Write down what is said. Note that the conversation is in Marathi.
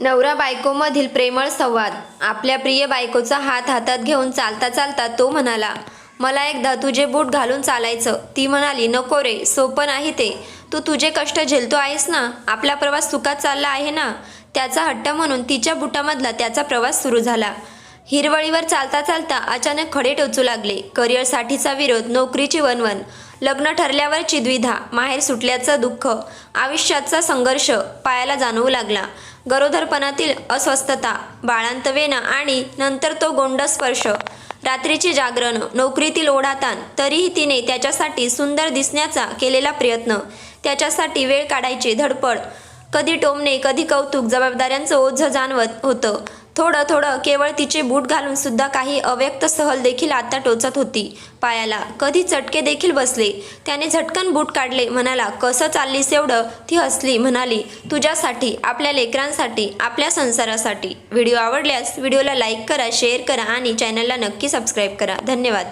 नवरा बायकोमधील प्रेमळ संवाद. आपल्या प्रिय बायकोचा हात हातात घेऊन चालता चालता तो म्हणाला मला एकदा तुझे बूट घालून चालायचं. ती म्हणाली नको रे सोपं नाही ते. तू तुझे कष्ट झेलतो आहेस ना? आपला प्रवास सुखात चालला आहे ना? त्याचा हट्ट म्हणून तिच्या बुटामधला त्याचा प्रवास सुरू झाला. हिरवळीवर चालता चालता अचानक खडे टोचू लागले. करिअरसाठीचा विरोध नोकरीची वनवन लग्न ठरल्यावरची द्विधा माहेर सुटल्याचं दुःख आयुष्याचा संघर्ष पायाला जाणवू लागला. गरोदरपणातील अस्वस्थता बाळांतवेना आणि नंतर तो गोंडस्पर्श रात्रीची जागरण नोकरीतील ओढाताण तरीही तिने त्याच्यासाठी सुंदर दिसण्याचा केलेला प्रयत्न त्याच्यासाठी वेळ काढायची धडपड कधी टोमणे कधी कौतुक जबाबदाऱ्यांचं ओझं जाणवत होतं. थोडं थोडं केवळ तिचे बूट घालून सुद्धा काही अव्यक्त सहल देखील आता टोचत होती. पायाला कधी चटके देखील बसले. त्याने झटकन बूट काढले म्हणाला कसं चाललीस एवढं? ती हसली म्हणाली तुझ्यासाठी आपल्या लेकरांसाठी आपल्या संसारासाठी. व्हिडिओ आवडल्यास व्हिडिओला लाईक करा शेअर करा आणि चॅनलला नक्की सबस्क्राईब करा. धन्यवाद.